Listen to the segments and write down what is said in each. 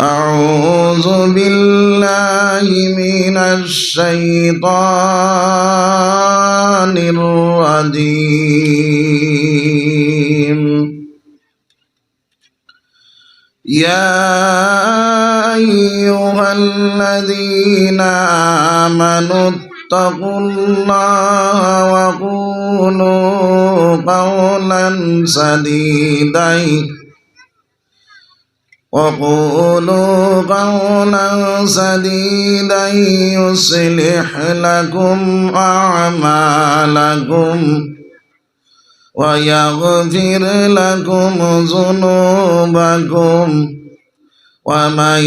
أعوذ بالله من الشيطان الرجيم يا أيها الذين آمنوا اتقوا الله وقولوا قولا سديدا وقولوا قولا سديدا يصلح لكم أعمالكم ويغفر لكم ذنوبكم ومن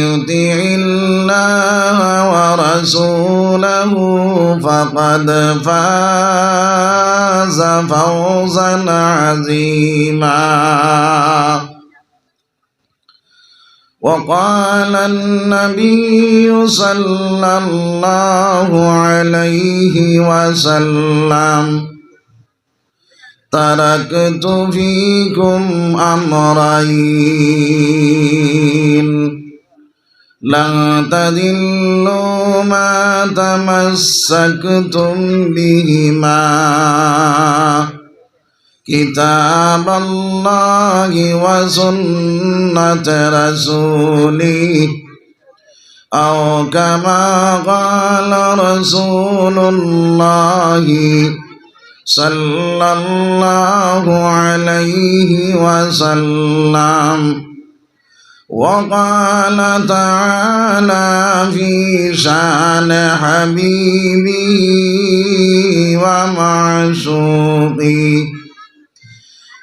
يطع الله ورسوله فقد فاز فوزا عظيما وقال النبي صلى الله عليه وسلم تركت فيكم أمرين لن تذلوا ما تمسكتم بهما كتاب الله وسنة رسوله أو كما قال رسول الله صلى الله عليه وسلم. وقال تعالى في شأن حبيبه ومعشوقه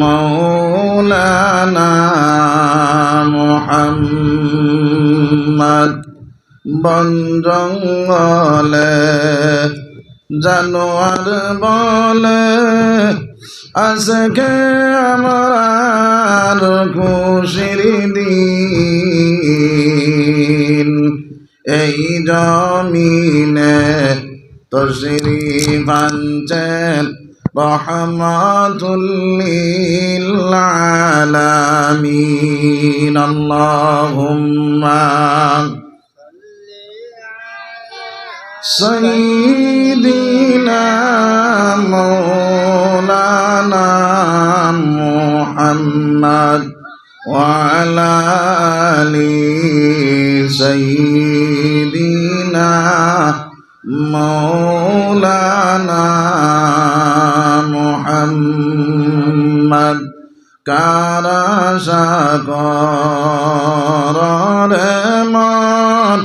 মৌলানা মোহাম্মদ বন জঙ্গলে জানোয়ার বলে আজকে আমার খুশির দিন। এই জমিনে তশরি পাঞ্চেন رحمة للعالمين. اللهم سيدنا مولانا محمد وعلى آل سيدنا مولانا মোহাম্মদ কারা সাগর রে মন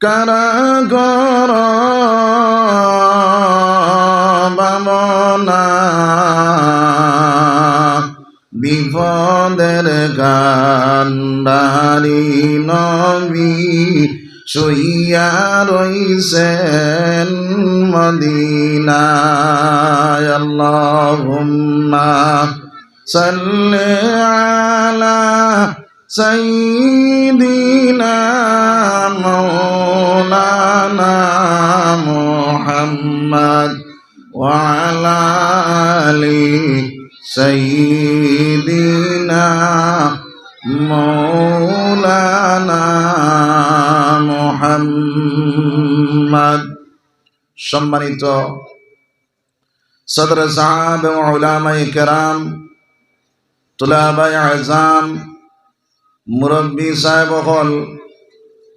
কারা গর বামনা বিপদের গান্ডারি নবী শুইয়া রইছেন। মদিনায় আল্লাহুম্মা সাল্লি আলা সাইয়্যিদিনা সম্মানিত সদর সাহাব এবং উলামাই কেরাম তুলাবাই আজাম মুরব্বী সাহেব হল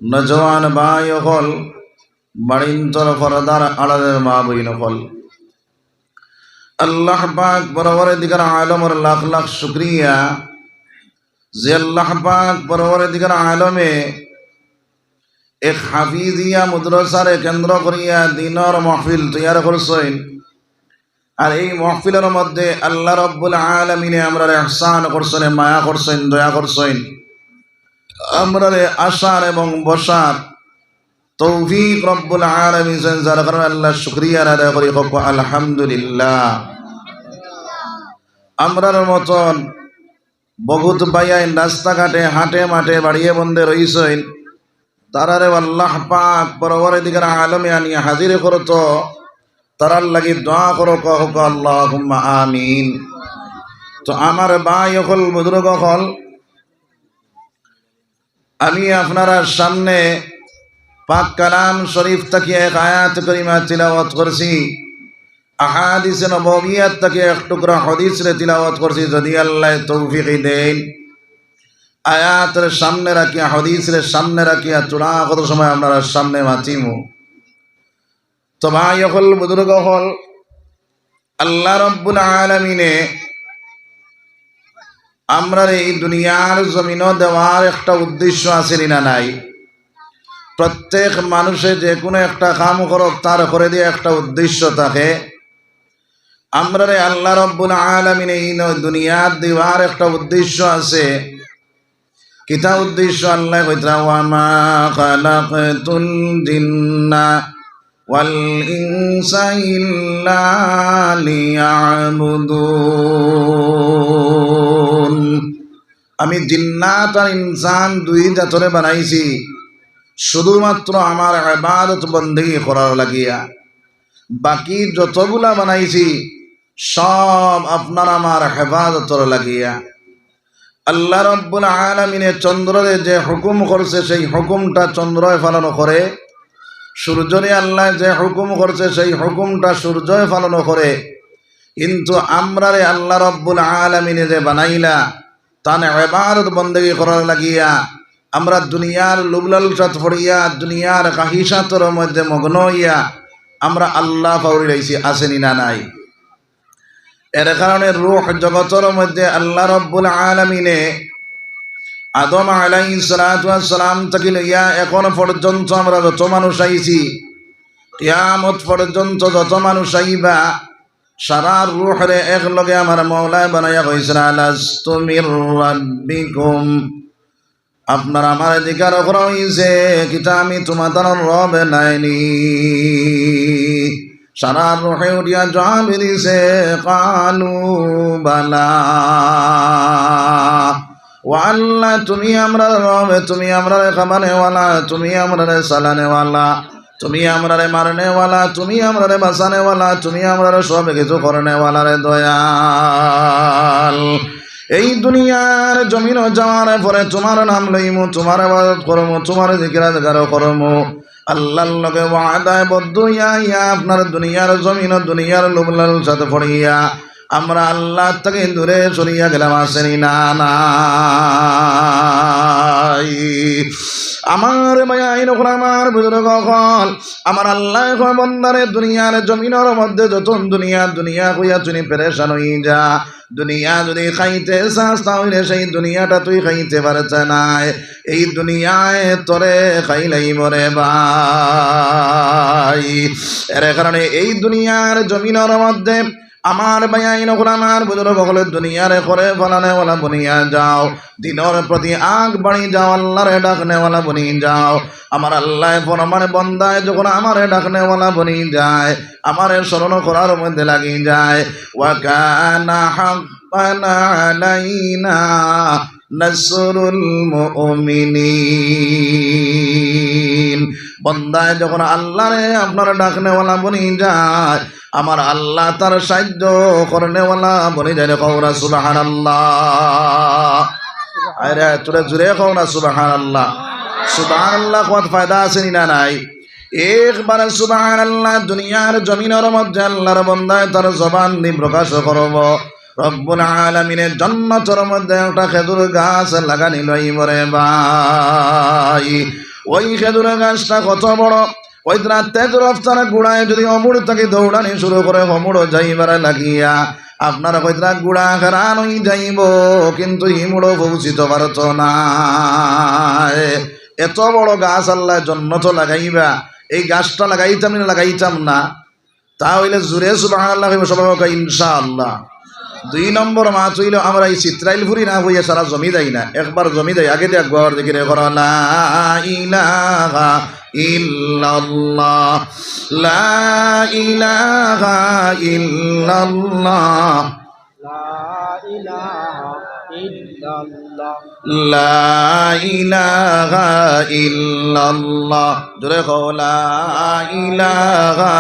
নজওয়ান ভাই হল বাড়িন্তর ফরদার আড়ালের মা বইন হল আল্লাহ পাক বরাবর দিকার আলমর লাখ লাখ শুক্রিয়া। যে আল্লাহ পাক বরাবর দিকার আলমে এক হাফিজিয়া মুদ্রসারে কেন্দ্র করিয়া দিনর মহফিল তৈয়ার করছেন। আর এই মহফিলের মধ্যে আল্লাহ রব্বুল আলমিনে আমরা এহসান করছেন, মায়া করছেন, দয়া করছেন। আমরা আসার এবং বসার তৌফিক রব্বুল আলমিন যার কারণে আল্লাহ শুক্রিয়া আদায় করি হোক আলহামদুলিল্লাহ। আমরার মতন বহুত বাইয়াই রাস্তাঘাটে হাটে মাঠে বাড়িয়ে বন্ধে রইছেন। তারারে আল্লাহ পাক পরবরে দিকের আলমে আনি হাজির করতো তারার লাগি দোয়া করো আল্লাহ আমিন। তো আমার বাই অকল, বুজুর্গ হল আমি আপনারা সামনে পাক কালাম শরীফ থেকে এক আয়াত করিমা তিলাওয়াত করছি। আহাদিস নববিয়াত থেকে এক টুকরা হদিস রে তিলাওয়াত করছি, যদি আল্লাহ তৌফিক দেন। আয়াতের সামনে রাখিয়া, হদিসের সামনে রাখিয়া চূড়া কত সময় আপনারা সামনে মাতিমু তো ভাই হল বুজুর্গ হল আল্লাহ রব্বুল আলমিনে আমরা এই দুনিয়ার জমিন দেওয়ার একটা উদ্দেশ্য আছে না নাই? প্রত্যেক মানুষে যে কোনো একটা কাম করক, তার করে দিয়ে একটা উদ্দেশ্য থাকে। আমরা রে আল্লাহ রব্বুল আলমিনে এই দুনিয়া দেওয়ার একটা উদ্দেশ্য আছে। কিতা উদ্দেশ্য আল্লাহ কইতরা ওয়ামা খালাকতুল জিন্না ওয়াল ইনসা ইল্লা লিয়াবুদুন। আমি জিন্নাত আর ইনসান দুই জাতরে বানাইছি, শুধুমাত্র আমার ইবাদত বন্দেগি করার লাগিয়া। বাকি যতগুলা বানাইছি, সব আপনার আমার হেফাজতর লাগিয়া। আল্লাহ রব্বুল আলমিনে চন্দ্রে যে হুকুম করছে, সেই হুকুমটা চন্দ্রয় পালন করে। সূর্যরে আল্লাহ যে হুকুম করছে, সেই হুকুমটা সূর্যয় পালন করে। কিন্তু আমরা রে আল্লাহ রব্বুল আলমিনে যে বানাইলা তানে এবারত বন্দেগি করার লাগিয়া, আমরা দুনিয়ার লুবলালসাত ফড়িয়া দুনিয়ার কাহিসাতর মধ্যে মগ্ন হইয়া, আমরা আল্লাহ পাউরি রয়েছি আসেনি না নাই? এর কারণে রুহ জগতের মধ্যে আল্লাহ রব্বুল আলমিনে আদম আলাই সালাম থেকে লইয়া এখন পর্যন্ত আমরা যত মানুষ আইছি, কিয়ামত পর্যন্ত যত মানুষ আইবা, সারা রুহরে এক লগে আমার মৌলায় বানাইয়া কইছিল আলাস্তুমির রাব্বিকুম। আপনার আমার অধিকার হইছে কিতা আমি তোমার রবে নাইনি সারা রুহে উঠিয়া জবাব দিছে, কালু বালা। ও আল্লাহ তুমি আমরা রবে, তুমি আমরা খাবানেওয়ালা তুমি আমরা সালানেওয়ালা, তুমি আমরা রে মারনেওয়ালা, তুমি আমরা রে বাঁচানেওয়ালা, তুমি আমরা সব কিছু করনেওয়ালা রে দয়াল। এই দুনিয়ার জমিন যাওয়ার পরে তোমার নাম লইমু, তোমার করমু, তোমার জিকিরা জাগারও করমু। আল্লাহর লগে ওয়াদায় বদ্ধ ইয়া আপনার দুনিয়ার জমিন দুনিয়ার লোবলাল সাথে পড়িয়া আমরা আল্লাহ থেকে দূরে সরিয়া গেলাম, আসেনি। না না। আমার মায়া নখন, আমার বুজুর্গ কল আমার আল্লাহ বন্দারে, দুনিয়ার জমিনের মধ্যে যত দুনিয়া দুনিয়া কইয়া তুমি পেরেশান হই যা। দুনিয়া যদি খাইতে চাস, তাহলে সেই দুনিয়াটা তুই খাইতে পারছ নাই। এই দুনিয়ায় তোরে খাইলাই মরে ভাই। এর কারণে এই দুনিয়ার জমিনের মধ্যে আমার বায়াই নকল আমার বুজুর্গ হলে দুনিয়ারে করে ফলানে ওলা বনিয়া যাও দিনের প্রতি আগ বাড়ি যাও, আল্লাহরে ডাকনেওয়ালা বনি যাও। আমার আল্লাহ ফরমান বন্দায় যখন আমারে ডাকনেওয়ালা বনি যায়, আমারে স্মরণ করার মধ্যে লাগি যায়। ওয়াকানা নাসরুল বন্দায় যখন আল্লাহরে আপনার ডাকনেওয়ালা বনি যায় আমার আল্লাহ তার সাহায্য করনেওয়ালা বনি যায় কৌরা সুবাহান আল্লাহ আরে, তোরা জুড়ে না সুবাহান আল্লাহ সুবাহান আল্লাহ কত ফায়দা আছে না নাই? একবার সুবাহান আল্লাহ দুনিয়ার জমিনের মধ্যে আল্লাহর বন্দায় তার জবান দি প্রকাশ করব। রব্বুল আলমিনের জন্মতর মধ্যে একটা খেজুর গাছ লাগানি লই মরে ভাই। ওই খেজুর গাছটা কত বড়? ওই দিন তেজ রফতার গুড়ায় যদি অমুড় থেকে দৌড়ানি শুরু করে লাগিয়া, আপনার গুড়া কিন্তু না। এত বড় গাছ জন্ম তো এই গাছটা লাগাইতাম না লাগাইতাম না। তা হইলে দুই নম্বর মাছ হইল, আমরা এই চিত্রাইল ফুরি না হইয়া সারা জমি দেয় না, একবার জমি দেয় আগে ঘর দেখি রে ঘর ইল্লাল্লাহ লা ইলাহা ইল্লাল্লাহ লা ইলাহা ইল্লাল্লাহ। জোরে কও লা ইলাহা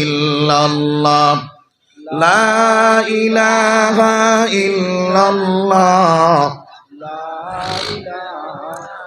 ইল্লাল্লাহ লা ইলাহা ইল্লাল্লাহ।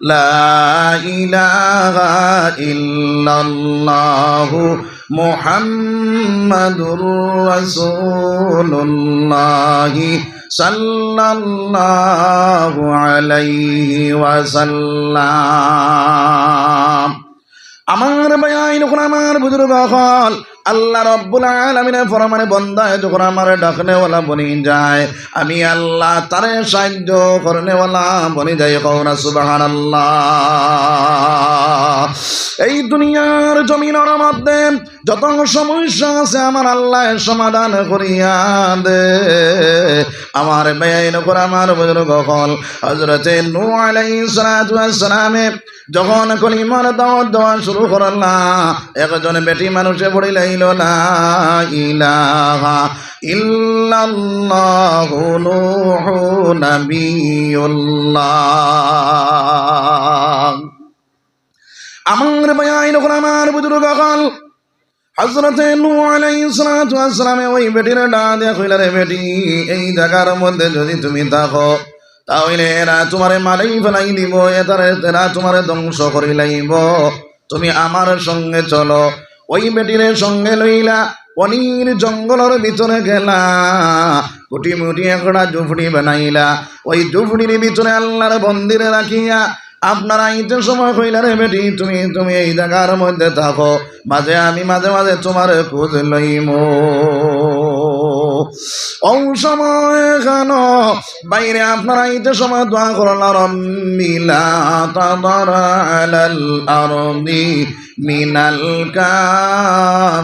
لا إله إلا الله محمد رسول الله صلى الله عليه وسلم আমার ভাই যখন আমার বুজুর্গ হল আল্লাহ রব্বুল আলমিনের ফরমানে বন্দায় যখন আমার ডাকনেওয়ালা বনি যায়, আমি আল্লাহ তারে সাহায্য করনেওয়ালা বনি যাই কৌনা সুবাহান আল্লাহ এই দুনিয়ার জমিনের মধ্যে যত সমস্যা আছে আমার আল্লাহ সমাধান করিয়া দে। আমার বেআইন করে আমার বুজুর্গ হল হজরতে নু ওয়াস সালামে যখন কলিমার দাওয়াত দেওয়া শুরু করলা একজন বেটি মানুষে পড়ি লাইল না ইলাহা নূহু আমার আমার বুজুর্গ হজরতে ওই বেটির বেটি, এই জায়গার মধ্যে যদি তুমি থাকো, তাহলে এরা তোমারে মারাই ফেলাই দিব এরা তোমারে ধ্বংস করি লাইব। তুমি আমার সঙ্গে চলো ওই বেটির সঙ্গে লইলা পনির জঙ্গলের ভিতরে গেলা। কুটি মুটি একটা জুফড়ি বানাইলা। ওই জুফড়ির ভিতরে আল্লাহর মন্দিরে রাখিয়া আপনারা আইতে সময় কইলা, রে বেটি, তুমি তুমি এই জায়গার মধ্যে থাকো। মাঝে আমি মাঝে মাঝে তোমার খোঁজ লইমো। ও সময় কেন? বাইরে আপনারা ইতে সময় দোয়া করল রম্মিলা তাদর আলাল আরদি মিনাল কাফিরিনা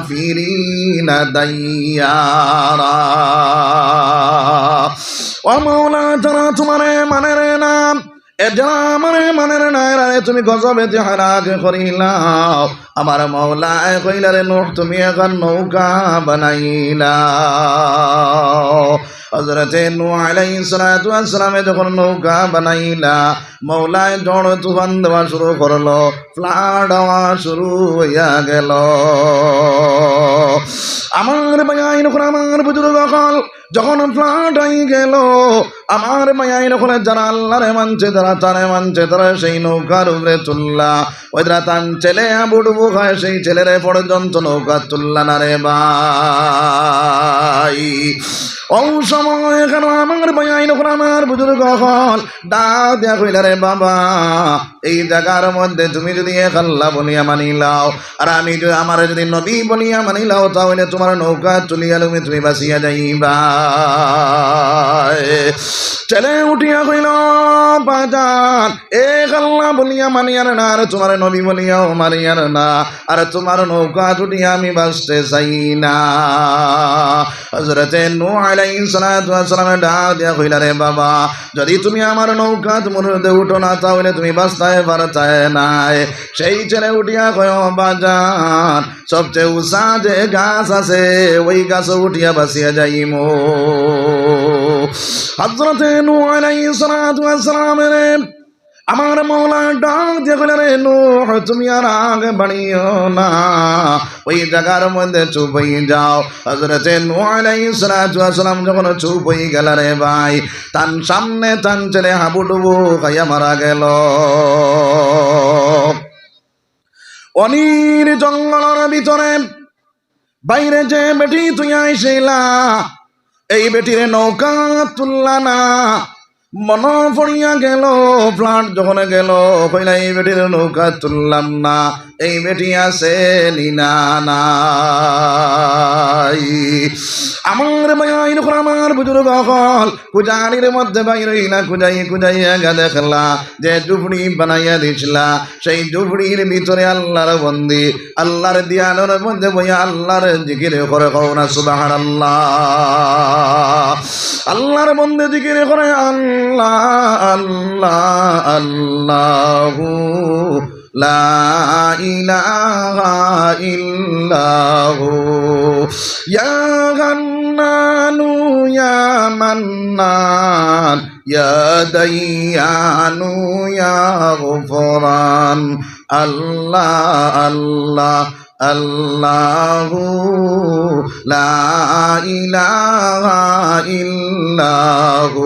দাইয়ারা। ও মাওলা তারা তোমারে মানে রে নাম এটা আমার মনের নাই রে তুমি গজবে হারাগ করিলাও। আমার মৌলা কইলা রে নোট তুমি এখন নৌকা বানাইলা। হজরতে নু আলাইহিস সালাতু ওয়াস সালামে যখন নৌকা বানাইলা, মৌলায় জড় তুফান দেওয়া শুরু করল, ফ্লাড হওয়া শুরু হইয়া গেল। আমার ভাই যখন আমার বুজুর্গ কল যখন ফ্লাড হয়ে গেল, আমার মায়াই যখন যারা আল্লাহরে মানছে তারা তারে মানছে, তারা সেই নৌকার উপরে তুললা। ওই তারা তান ছেলে বুড়বু খায় সেই ছেলেরে পর্যন্ত নৌকা তুললা না রে ভাই। ও কেন আমার ভাই যখন আমার বুজুর্গ হল ডাক দিয়া রে বাবা, এই জায়গার মধ্যে তুমি যদি এক আল্লাহ বলিয়া মানিলাও আর আমি যদি আমার যদি নবী বলিয়া মানি মানিলাও তাহলে তোমার নৌকা তুলিয়া তুমি তুমি বাসিয়া যাইবা। ছেলে উঠিয়া কইল, বাজান, এ আল্লাহ বলিয়া মানিয়ার না, আর তোমার নবী বলিয়াও মানিয়ার না। আর তোমার নৌকা জুটিয়া আমি বাঁচতে চাই না। হজরতে নু সালামে ডাক দিয়া কইলা, রে বাবা, যদি তুমি আমার নৌকা তোমার উঠো না, তাহলে তুমি বাঁচতে পারতায় নাই। সেই ছেলে উঠিয়া কয় বাজান, সবচেয়ে উষা যে গাছ আছে, ওই গাছ উঠিয়া বাসিয়া যাইমো। হজরতে নু ওয়াস সালামের আমার মৌলা ডাক কইলে রে নূহ, তুমি আর আগে বাড়িও না। ওই জায়গার মধ্যে চুপ হয়ে যাও। হজরতে ওয়াস সালাম যখন চুপ হয়ে গেল রে ভাই, তার সামনে তান ছেলে হাবুডুবু খাইয়া মারা গেল। অনির জঙ্গলের ভিতরে বাইরে যে বেটি তুই আইসিলা এই বেটির নৌকা তুললা না। মন পড়িয়া গেল ফ্লাট যখন গেল কইলা এই বেটির নৌকা তুললাম না, এই বেটি আছে নিনা আমার ভাই যখন আমার বুজুর্গ হল কুজারির মধ্যে বাইর হইলা কুজাই কুজাইয়া গা দেখলা যে জুবড়ি বানাইয়া দিছিলা, সেই জুবড়ির ভিতরে আল্লাহর বন্দি, আল্লাহর দিয়ানোর মধ্যে বইয়া আল্লাহর জিকির করে কও না সুবাহান আল্লাহ আল্লাহর বন্দে জিকির করে আল্লাহ আল্লাহ আল্লাহ লা ইলাহা ইল্লাহু। ইয়া গান্নানু ইয়া আল্লাহ আল্লাহ। আল্লাহু লা ইলাহা ইল্লাহু।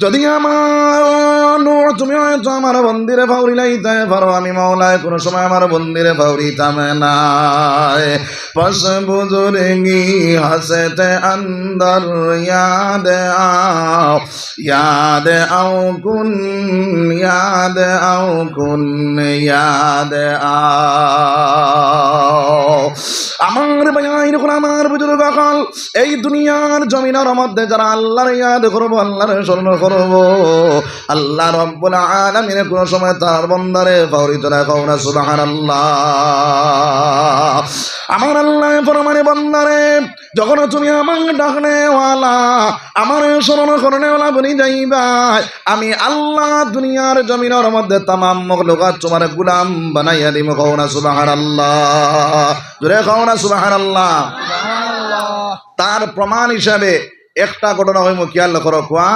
যদি আমার তুমি হয়তো আমার বন্দিরে ফাউরিলাইতে পারো, আমি মৌলায় কোনো সময় আমার বন্দিরে ফাউরিতাম না পশ বুজুর্গি হসতে আও, ইয়াদ আও কুন আও কুন, ইয়াদ আও। আমার ভাই যখন আমার এই দুনিয়ার জমিনের মধ্যে যারা আল্লাহর ইয়াদ করব আল্লাহর স্মরণ করব। আল্লাহ রব্বুল আলামিনের কোন সময় তার বন্দারে ফাউরিত রাখাও না সুবহানাল্লাহ। আমার আল্লাহ পরমানে বন্দারে যখন তুমি আমার ডাকনে ওয়ালা আমার স্মরণ করনে ওয়ালা বনি যাইবা আমি আল্লাহ দুনিয়ার জমিনের মধ্যে তামাম মখলুকাত তোমার গুলাম বানাইয়া দিম কও না সুবহানাল্লাহ। জোরে কও না সুবহানাল্লাহ। তার প্রমাণ হিসাবে একটা ঘটনা হইম, খেয়াল করো কোয়া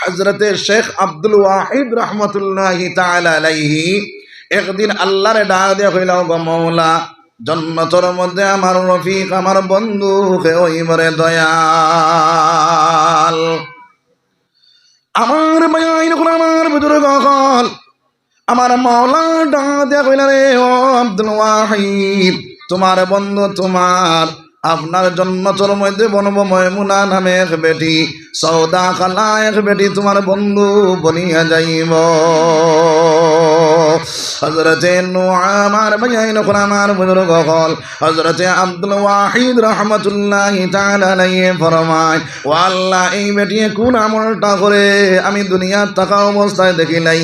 হজরতে শেখ আব্দুল ওয়াহিদ রহমতুল্লাহি আলাইহি একদিন আল্লাহরে ডাক দিয়া কইল গো মৌলা জন্মতর মধ্যে আমার রফিক, আমার বন্ধু কে ওই মরে দয়াল। আমার মায়াইন কোন আমার বুজুর্গ হল আমার মাওলা ডাক দিয়া কইল, রে ও আব্দুল ওয়াহিদ, তোমার বন্ধু তোমার আপনার জন্মচর মধ্যে বনব ময়মুনা নামে এক বেটি সৌদা খালা এক বেটি তোমার বন্ধু বনিয়া যাইব। হজরতে আমার ভাইয়াই নখন আমার বুজুর্গ হল হজরতে আব্দুল ওয়াহিদ রহমতুল্লাহ তালাইয়ে ফরমায় ও আল্লাহ এই বেটি কোন আমলটা করে আমি দুনিয়ার থাকা অবস্থায় দেখি নাই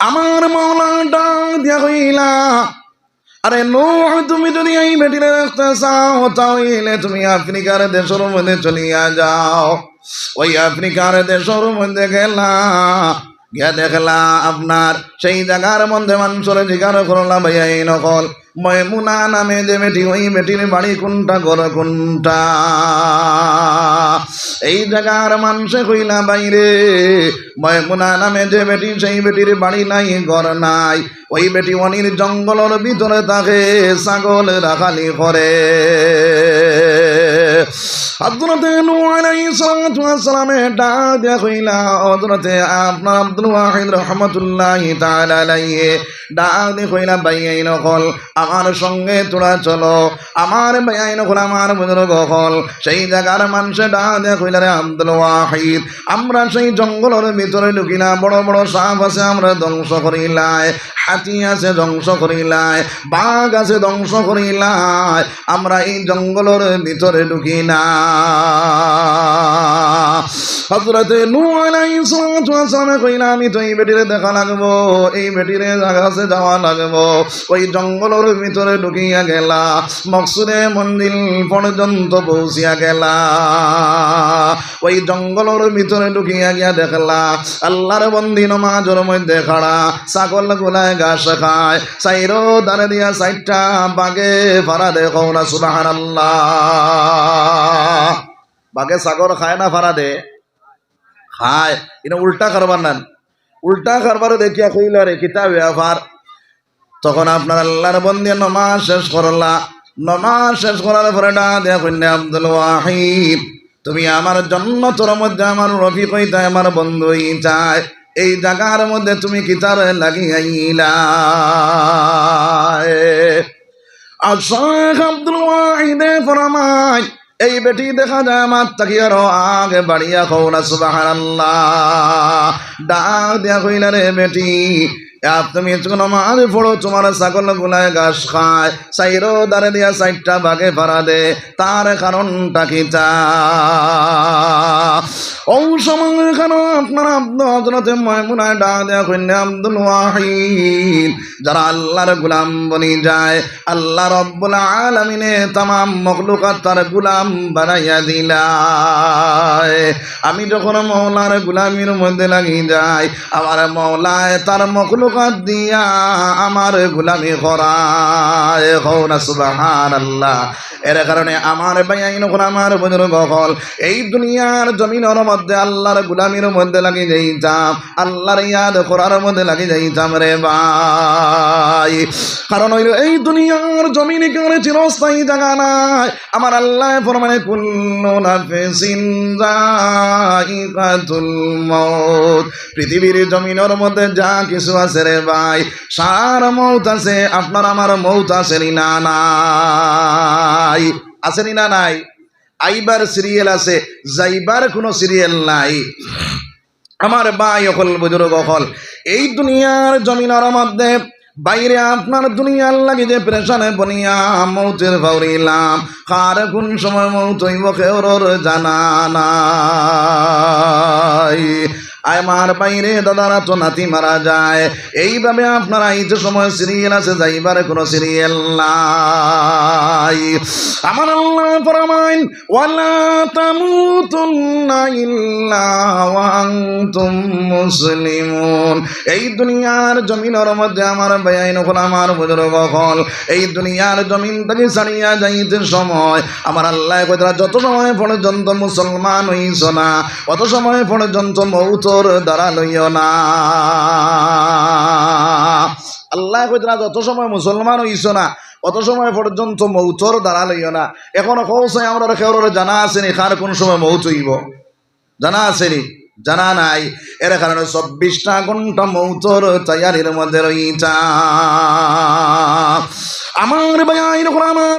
আমার মৌলা দিয়া হইলা আরে নো তুমি যদি এই বেটিরে রাখতে চাও, তাহলে তুমি আফ্রিকার দেশের মধ্যে চলিয়া যাও। ওই আফ্রিকার দেশের মধ্যে গেলা, গিয়া দেখলা আপনার সেই জায়গার মধ্যে মানুষের জিগার করলা ভাইয়া এই নকল। ময়মুনা নামে যে মেটি, ওই মেটির বাড়ি কোনটা, ঘর কোনটা? এই জায়গার মানুষে কইলা, বাইরে ময়মুনা নামে যে বেটি সেই বেটির বাড়ি নাই, ঘর নাই। ওই বেটি অনির জঙ্গলের ভিতরে থাকে, ছাগল রাখালি করে সালাতু সালামে হযরতে আপনার আব্দুল ওয়াহিদ তাআলা আলাইহি ডাক কইলা আমার সঙ্গে তোরা চলো। আমার বাইয়াইন হল আমার বুজুর্গ হল। সেই জায়গার মানুষে ডাক দিয়ে কইলা রে আব্দুল ওয়াহিদ, আমরা সেই জঙ্গলের ভিতরে ঢুকিলা বড় বড় সাপ আছে, আমরা ধ্বংস করিলাই। হাতি আছে ধ্বংস করিলাই বাঘ আছে ধ্বংস করিলাই আমরা এই জঙ্গলের ভিতরে ঢুকি না। হজরতে কইলা, আমি তো এই বেটিরে দেখা লাগবো, এই বেটিরে জাগাছে যাওয়া লাগবো, ওই জঙ্গলের ভিতরে ঢুকিয়া গেলা, মকসুদে মন্দির পর্যন্ত পৌঁছিয়া গেলা, ওই জঙ্গলের ভিতরে ঢুকিয়া গিয়া দেখলা, আল্লাহর বন্দি নমাজের মধ্যে খাড়া, ছাগল গুলায় ঘাস খায়, সাইরো দাঁড়ে দিয়া সাইটটা বাগে ফারা দেখো না সুবাহান আল্লাহ বাগে সাগর খায় না ফারা দে? খায়। এটা উল্টা কারবার নেন। উল্টা কারবার দেখিয়া কইল রে কিতা ব্যাপার তখন আপনার আল্লাহর বন্দি নমাজ শেষ করলা নমাজ শেষ করার পরে ডা দেয়া আব্দুল ওয়াহিদ তুমি আমার জন্য তোর মধ্যে আমার রফি কইতা আমার বন্ধু চায় এই জায়গার মধ্যে তুমি কিতার লাগিয়াইলা আর শেখ আব্দুল ওয়াহিদে ফরমায় এই বেটি দেখা যায় আমার তাকিয়ার আগে বাড়িয়া কৌনা সুবাহ ডাক দেয়া কইলা রে বেটি, আর তুমি যখন আমার পড়ো, তোমার ছাগল গুলায় ঘাস খায়। সাইরো দাঁড়ে দিয়া সাইডটা বাগে ভাড়া দে, তার কারণটা কি তা যারা আল্লাহর গুলাম বনি যায়, আল্লাহ রব্বুল আলমিনে তামাম মখলুকাত তার গুলাম বানাইয়া দিলায়। আমি যখন মৌলার গুলামির মধ্যে লাগি যাই, আমার মৌলায় তার মখলুকাত দিয়া আমার গুলামি করায়। আল্লাহ এর কারণে আমার বাইন আমার বুজুর্গ হল এই দুনিয়ার জমিনের মধ্যে আল্লাহর গুলামির মধ্যে লাগি যাইতাম। আল্লাহর ইয়াদ করার মধ্যে লাগি যাইতাম রে ভাই। কারণ হইল এই দুনিয়ার জমিনে কেন চিরস্থায়ী জায়গা নাই? আমার আল্লাহ ফরমানে, কুল্লু নাফিসিন যায়িকাতুল মউত। পৃথিবীর জমিনের মধ্যে যা কিছু আছে রে ভাই, সার মৌত আছে, আপনার আমার মৌত আছে না নাই? আছে না নাই? আইবার সিরিয়াল আছে, যাইবার কোনো সিরিয়াল নাই। আমার বাই অকল বুজুর্গ অকল এই দুনিয়ার জমিনার মধ্যে বাইরে আপনার দুনিয়ার লাগে যে প্রেশানে বনিয়া মৌতের ভাউরিলাম কার কোন সময় মৌত হইব কেউর জানা নাই। আমার বাইরে দাদারা তো নাতি মারা যায়। এইভাবে আপনার আইতে সময় সিরিয়াল আছে, যাইবার কোনো সিরিয়াল নাই। আমার আল্লাহ ফরমাইন, ওয়ালা তামুতুন্না ইল্লা ওয়া আনতুম মুসলিমুন। এই দুনিয়ার জমিনের মধ্যে আমার বেআইন হল আমার বুজুর্গ হল। এই দুনিয়ার জমিন থেকে ছাড়িয়া যাইতে সময় আমার আল্লাহ কইতরা, যত সময় পর্যন্ত মুসলমান হইছ না, অত সময় পর্যন্ত মৌতর দ্বারা লইও না। আল্লাহ কইতরা যত সময় মুসলমান হইছ না, অত সময় পর্যন্ত মৌতর দ্বারা লইও না। এখনও কৌশাই আমরা কেউর জানা আসেনি, কার কোন সময় মৌত হইব? জানা আসেনি, জানা নাই। এর কারণে চব্বিশটা ঘণ্টা মৌতর তৈয়ারির মধ্যে রইছা আমার ভাই আমার